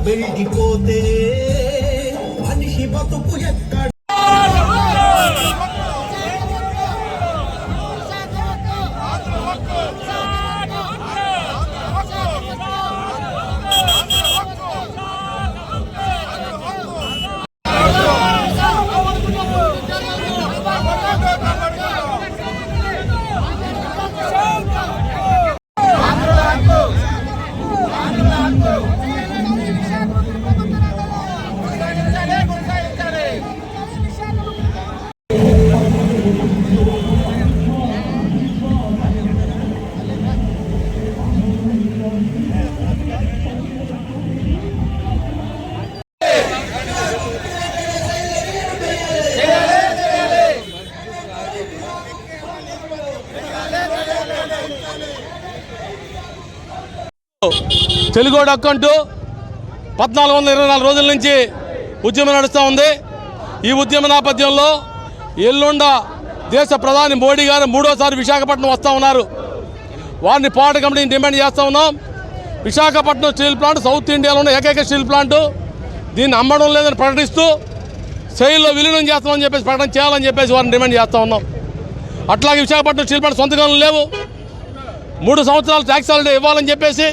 వెళ్ళిపోతే మనిషి బతుకు ఎక్కడ తెలుగోడు హక్కు అంటూ పద్నాలుగు వందల ఇరవై నాలుగు రోజుల నుంచి ఉద్యమం నడుస్తూ ఉంది. ఈ ఉద్యమ నేపథ్యంలో ఎల్లుండ దేశ ప్రధాని మోడీ గారు మూడోసారి విశాఖపట్నం వస్తూ ఉన్నారు. వారిని పోరాట కమిటీని డిమాండ్ చేస్తూ ఉన్నాం. విశాఖపట్నం స్టీల్ ప్లాంట్ సౌత్ ఇండియాలో ఉన్న ఏకైక స్టీల్ ప్లాంట్. దీన్ని అమ్మడం లేదని ప్రకటిస్తూ శైలిలో విలీనం చేస్తామని చెప్పేసి ప్రకటన చేయాలని చెప్పేసి వారిని డిమాండ్ చేస్తూ ఉన్నాం. అట్లాగే విశాఖపట్నం స్టీల్ ప్లాంట్ సొంతకాలం లేవు. మూడు సంవత్సరాలు ట్యాక్స్ హాలిడే ఇవ్వాలని చెప్పేసి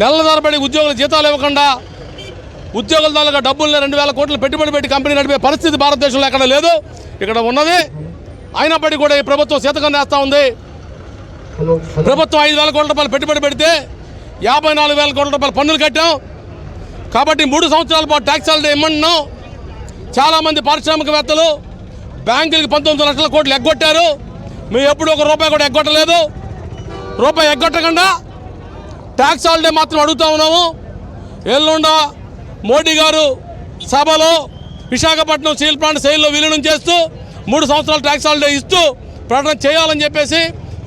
నెలల తరబడి ఉద్యోగులు జీతాలు ఇవ్వకుండా ఉద్యోగుల తాలూకా డబ్బుల్ని రెండు వేల కోట్లు పెట్టుబడి పెట్టి కంపెనీ నడిపే పరిస్థితి భారతదేశంలో ఎక్కడ లేదు. ఇక్కడ ఉన్నది. అయినప్పటికీ కూడా ఈ ప్రభుత్వం శతకం వేస్తూ ఉంది. ప్రభుత్వం ఐదు వేల కోట్ల రూపాయలు పెట్టుబడి పెడితే యాభై నాలుగు వేల కోట్ల రూపాయలు పన్నులు కట్టాం. కాబట్టి మూడు సంవత్సరాల పాటు ట్యాక్స్ హాలిడే ఇమ్మంటున్నాం చాలామంది పారిశ్రామికవేత్తలు బ్యాంకులకి పంతొమ్మిది లక్షల కోట్లు ఎగ్గొట్టారు. మేము ఎప్పుడు ఒక రూపాయి కూడా ఎగ్గొట్టలేదు. రూపాయి ఎగ్గొట్టకుండా ట్యాక్స్ హాలిడే మాత్రం అడుగుతూ ఉన్నాము. ఎల్లుండ మోడీ గారు సభలో విశాఖపట్నం స్టీల్ ప్లాంట్ సెయిల్లో విలీనం చేస్తూ మూడు సంవత్సరాలు ట్యాక్స్ హాలిడే ఇస్తూ ప్రకటన చేయాలని చెప్పేసి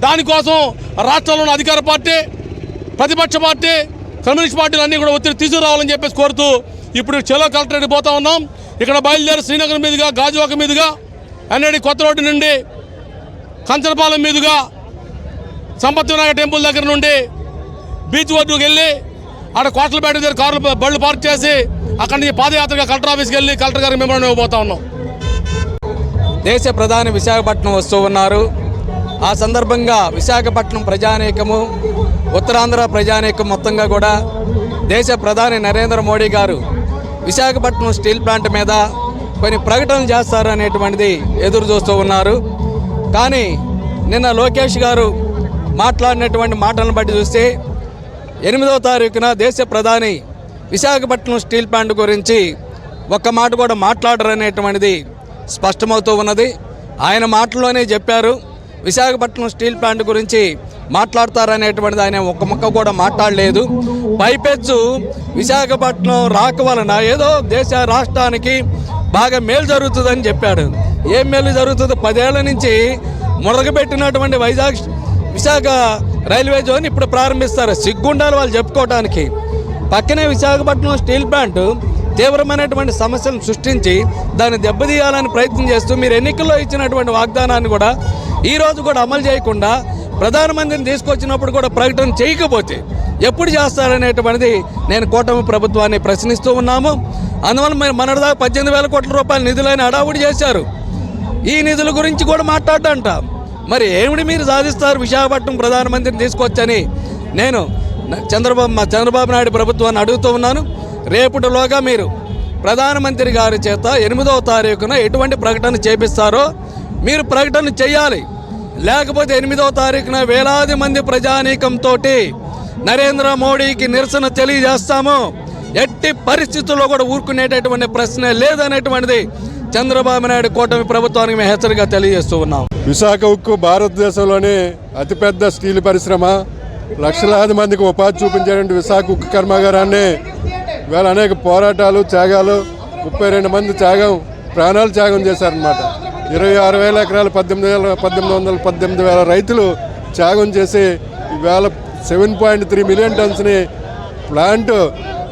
దానికోసం రాష్ట్రంలో ఉన్న అధికార పార్టీ ప్రతిపక్ష పార్టీ కమ్యూనిస్ట్ పార్టీలు అన్నీ కూడా ఒత్తిడి తీసుకురావాలని చెప్పేసి కోరుతూ ఇప్పుడు చెలో కలెక్టరేట్ పోతా ఉన్నాం. ఇక్కడ బయలుదేరి శ్రీనగర్ మీదుగా గాజువాక మీదుగా అన్నడి కొత్త రోడ్డు నుండి కంచనపాలెం మీదుగా సంపత్ వినాయక టెంపుల్ దగ్గర నుండి బీచ్ ఒడ్డుకు వెళ్ళి ఆడ కోట్లపేట దగ్గర కార్లు బళ్ళు పార్క్ చేసి అక్కడి నుంచి పాదయాత్రగా కలెక్టర్ ఆఫీస్కి వెళ్ళి కలెక్టర్ గారికి మెమోరం ఇవ్వబోతా ఉన్నాం. దేశ ప్రధాని విశాఖపట్నం వస్తూ ఉన్నారు. ఆ సందర్భంగా విశాఖపట్నం ప్రజానేకము ఉత్తరాంధ్ర ప్రజానేకం మొత్తంగా కూడా దేశ ప్రధాని నరేంద్ర మోడీ గారు విశాఖపట్నం స్టీల్ ప్లాంట్ మీద కొన్ని ప్రకటనలు చేస్తారనేటువంటిది ఎదురు చూస్తూ ఉన్నారు. కానీ నిన్న లోకేష్ గారు మాట్లాడినటువంటి మాటలను బట్టి చూస్తే ఎనిమిదవ తారీఖున దేశ ప్రధాని విశాఖపట్నం స్టీల్ ప్లాంట్ గురించి ఒక్క మాట కూడా మాట్లాడరనేటువంటిది స్పష్టమవుతూ ఉన్నది. ఆయన మాటల్లోనే చెప్పారు విశాఖపట్నం స్టీల్ ప్లాంట్ గురించి మాట్లాడతారనేటువంటిది ఆయన ఒక్క ముక్క కూడా మాట్లాడలేదు. పైపెచ్చు విశాఖపట్నం రాక వలన ఏదో దేశ రాష్ట్రానికి బాగా మేలు జరుగుతుందని చెప్పాడు. ఏం మేలు జరుగుతుంది? పదేళ్ళ నుంచి మురగబెట్టినటువంటి వైజాగ్ విశాఖ రైల్వే జోన్ ఇప్పుడు ప్రారంభిస్తారు. సిగ్గుండాలి వాళ్ళు చెప్పుకోవడానికి పక్కనే విశాఖపట్నం స్టీల్ ప్లాంట్ తీవ్రమైనటువంటి సమస్యలను సృష్టించి దాన్ని దెబ్బతీయాలని ప్రయత్నం చేస్తూ మీరు ఎన్నికల్లో ఇచ్చినటువంటి వాగ్దానాన్ని కూడా ఈ రోజు కూడా అమలు చేయకుండా ప్రధానమంత్రిని తీసుకొచ్చినప్పుడు కూడా ప్రకటన చేయకపోతే ఎప్పుడు చేస్తారనేటువంటిది నేను కూటమి ప్రభుత్వాన్ని ప్రశ్నిస్తూ ఉన్నాము. అందువల్ల మరి పద్దెనిమిది వేల కోట్ల రూపాయల నిధులైన అడావుడి చేశారు. ఈ నిధుల గురించి కూడా మాట్లాడంట మరి ఏమిటి మీరు సాధిస్తారు? విశాఖపట్నం ప్రధానమంత్రిని తీసుకొచ్చని నేను చంద్రబాబు మా చంద్రబాబు నాయుడు ప్రభుత్వాన్ని అడుగుతూ ఉన్నాను. రేపటిలోగా మీరు ప్రధానమంత్రి గారి చేత ఎనిమిదవ తారీఖున ఎటువంటి ప్రకటన చేపిస్తారో మీరు ప్రకటన చేయాలి. లేకపోతే ఎనిమిదవ తారీఖున వేలాది మంది ప్రజానీకంతో నరేంద్ర మోడీకి నిరసన తెలియజేస్తాము. ఎట్టి పరిస్థితుల్లో కూడా ఊరుకునేటటువంటి ప్రశ్నే లేదనేటువంటిది చంద్రబాబు నాయుడు కూటమి ప్రభుత్వానికి మేము హెచ్చరిక తెలియజేస్తూ ఉన్నాం. విశాఖ ఉక్కు భారతదేశంలోనే అతిపెద్ద స్టీల్ పరిశ్రమ. లక్షలాది మందికి ఉపాధి చూపించేటువంటి విశాఖ ఉక్కు కర్మాగారాన్ని వేళ అనేక పోరాటాలు త్యాగాలు ముప్పై రెండు మంది త్యాగం ప్రాణాలు త్యాగం చేశారనమాట ఇరవై ఆరు వేల ఎకరాలు పద్దెనిమిది వేల పద్దెనిమిది వందల పద్దెనిమిది వేల రైతులు త్యాగం చేసి ఈవేళ సెవెన్ పాయింట్ త్రీ మిలియన్ టన్స్ని ప్లాంట్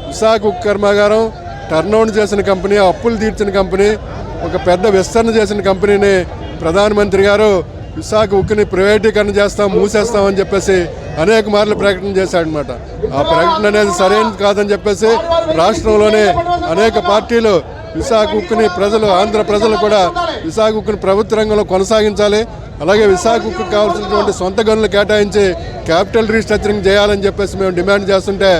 విశాఖ ఉక్కు కర్మాగారం టర్నౌండ్ చేసిన కంపెనీ అప్పులు తీర్చిన కంపెనీ ఒక పెద్ద విస్తరణ చేసిన కంపెనీని ప్రధానమంత్రి గారు విశాఖ ఉక్కుని ప్రైవేటీకరణ చేస్తాం మూసేస్తామని చెప్పేసి అనేక మార్లు ప్రకటన చేశాడనమాట ఆ ప్రకటన అనేది సరైనది కాదని చెప్పేసి రాష్ట్రంలోనే అనేక పార్టీలు విశాఖ ఉక్కుని ప్రజలు ఆంధ్ర ప్రజలు కూడా విశాఖ ఉక్కుని ప్రభుత్వ రంగంలో కొనసాగించాలి. అలాగే విశాఖ ఉక్కు కావాల్సినటువంటి సొంత గనులు కేటాయించి క్యాపిటల్ రీస్ట్రక్చరింగ్ చేయాలని చెప్పేసి మేము డిమాండ్ చేస్తుంటే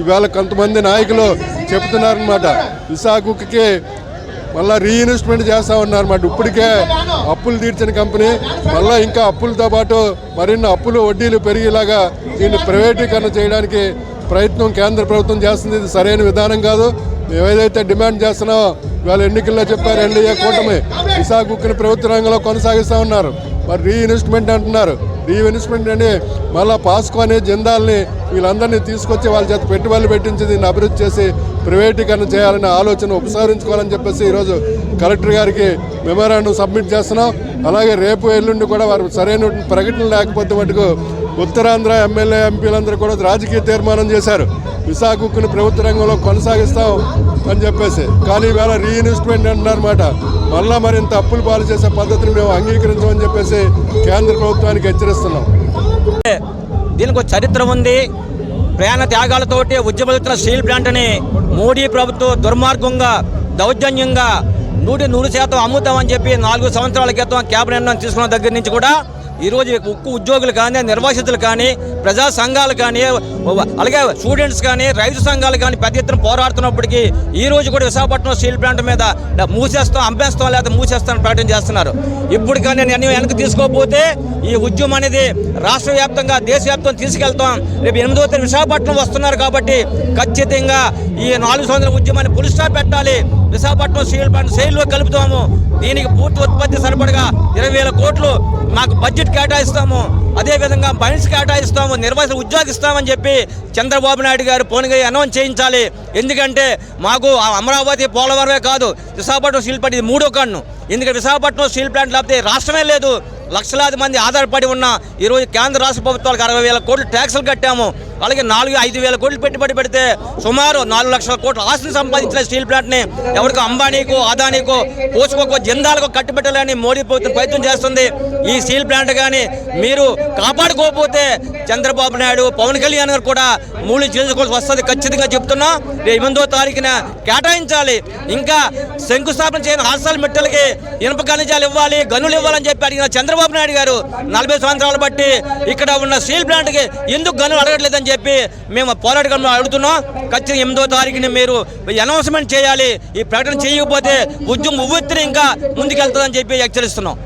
ఈవేళ కొంతమంది నాయకులు చెబుతున్నారనమాట విశాఖ ఉక్కుకి మళ్ళీ రీఇన్వెస్ట్మెంట్ చేస్తా ఉన్నారన్నమాట ఇప్పటికే అప్పులు తీర్చిన కంపెనీ మళ్ళీ ఇంకా అప్పులతో పాటు మరిన్ని అప్పులు వడ్డీలు పెరిగేలాగా దీన్ని ప్రైవేటీకరణ చేయడానికి ప్రయత్నం కేంద్ర ప్రభుత్వం చేస్తుంది. ఇది సరైన విధానం కాదు. మేము ఏదైతే డిమాండ్ చేస్తున్నామో ఇవాళ ఎన్నికల్లో చెప్పారు ఎన్డీఏ కూటమి. విశాఖ ఉక్కుని ప్రభుత్వ రంగంలో కొనసాగిస్తూ ఉన్నారు. మరి రీఇన్వెస్ట్మెంట్ అంటున్నారు. రీఇన్వెస్ట్మెంట్ అని మళ్ళీ పాస్కో అనే జిందాల్ని వీళ్ళందరినీ తీసుకొచ్చి వాళ్ళ చేత పెట్టుబడులు పెట్టించి దీన్ని అభివృద్ధి చేసి ప్రైవేటీకరణ చేయాలనే ఆలోచన ఉపసంహరించుకోవాలని చెప్పేసి ఈరోజు కలెక్టర్ గారికి మెమోరాండం సబ్మిట్ చేస్తున్నాం. అలాగే రేపు ఎల్లుండి కూడా వారు సరైన ప్రకటన లేకపోతే మటుకు ఉత్తరాంధ్ర ఎమ్మెల్యే ఎంపీలందరూ కూడా రాజకీయ తీర్మానం చేశారు. విశాఖ ప్రభుత్వ రంగంలో కొనసాగిస్తాం అని చెప్పేసి. కానీ ఈవేళ రీఇన్వెస్ట్మెంట్ అంటున్నారన్నమాట. మళ్ళా మరింత అప్పులు పాలు చేసే పద్ధతిని మేము అంగీకరించమని చెప్పేసి కేంద్ర ప్రభుత్వానికి హెచ్చరిస్తున్నాం. దీనికి ఒక చరిత్ర ఉంది. ప్రయాణ త్యాగాలతోటి ఉద్యమలుతున్న స్టీల్ ప్లాంట్ని మోడీ ప్రభుత్వం దుర్మార్గంగా దౌర్జన్యంగా నూటి నూరు శాతం అమ్ముతామని చెప్పి నాలుగు సంవత్సరాల క్రితం క్యాబినెట్ నిర్ణయం తీసుకున్న దగ్గర నుంచి కూడా ఈరోజు ఉక్కు ఉద్యోగులు కానీ నిర్వాసితులు కానీ ప్రజా సంఘాలు కానీ అలాగే స్టూడెంట్స్ కానీ రైతు సంఘాలు కానీ పెద్ద ఎత్తున పోరాడుతున్నప్పటికీ ఈ రోజు కూడా విశాఖపట్నం స్టీల్ ప్లాంట్ మీద మూసేస్తాం అంపేస్తాం లేదా మూసేస్తాం ప్రకటన చేస్తున్నారు. ఇప్పుడు కానీ నిర్ణయం వెనక్కి తీసుకోకపోతే ఈ ఉద్యమం అనేది రాష్ట్ర వ్యాప్తంగా దేశవ్యాప్తంగా తీసుకెళ్తాం. రేపు ఎనిమిదో తేదీ విశాఖపట్నం వస్తున్నారు కాబట్టి ఖచ్చితంగా ఈ నాలుగు సంవత్సరాల ఉద్యమాన్ని పులిస్టాప్ పెట్టాలి. విశాఖపట్నం స్టీల్ ప్లాంట్ శైలిలో కలుపుతాము. దీనికి పూర్తి ఉత్పత్తి సరిపడగా ఇరవై వేల కోట్లు మాకు బడ్జెట్ కేటాయిస్తాము. అదేవిధంగా బండ్స్ కేటాయిస్తాము. నిర్వాసిత ఉద్యోగిస్తామని చెప్పి చంద్రబాబు నాయుడు గారు పోనుగా అనౌన్స్ చేయించాలి. ఎందుకంటే మాకు ఆ అమరావతి పోలవరమే కాదు విశాఖపట్నం స్టీల్ ప్లాంట్ ఇది మూడో కన్ను. ఎందుకంటే విశాఖపట్నం స్టీల్ ప్లాంట్ లేకపోతే రాష్ట్రమే లేదు. లక్షలాది మంది ఆధారపడి ఉన్న ఈరోజు కేంద్ర రాష్ట్ర ప్రభుత్వాలకు అరవై వేల కోట్లు ట్యాక్సులు కట్టాము. అలాగే నాలుగు ఐదు వేల కోట్లు పెట్టుబడి పెడితే సుమారు నాలుగు లక్షల కోట్ల ఆస్తిని సంపాదించిన స్టీల్ ప్లాంట్ని ఎవరికో అంబానీకో అదానీకో పోసుకోకో జిందాలకు కట్టుబెట్టాలని మోడీ ప్రభుత్వం ప్రయత్నం చేస్తుంది. ఈ స్టీల్ ప్లాంట్ కానీ మీరు కాపాడుకోకపోతే చంద్రబాబు నాయుడు పవన్ కళ్యాణ్ గారు కూడా మూడు చేసుకోవాల్సి వస్తుంది ఖచ్చితంగా చెప్తున్నా. రేపు ఎనిమిదో తారీఖున కేటాయించాలి. ఇంకా శంకుస్థాపన చేయని హాస్టల్ మెట్టలకి ఇనుప ఖనిజాలు ఇవ్వాలి గనులు ఇవ్వాలని చెప్పి అడిగిన చంద్రబాబు నాయుడు గారు నలభై సంవత్సరాలు బట్టి ఇక్కడ ఉన్న స్టీల్ ప్లాంట్కి ఎందుకు గనులు అడగట్లేదని చెప్పి మేము పోరాటంలో అడుగుతున్నాం. ఖచ్చితంగా ఎనిమిదో తారీఖుని మీరు అనౌన్స్మెంట్ చేయాలి. ఈ ప్రకటన చేయకపోతే ఉద్యమం ఉవ్వెత్తున ఇంకా ముందుకెళ్తుందని చెప్పి హెచ్చరిస్తున్నాం.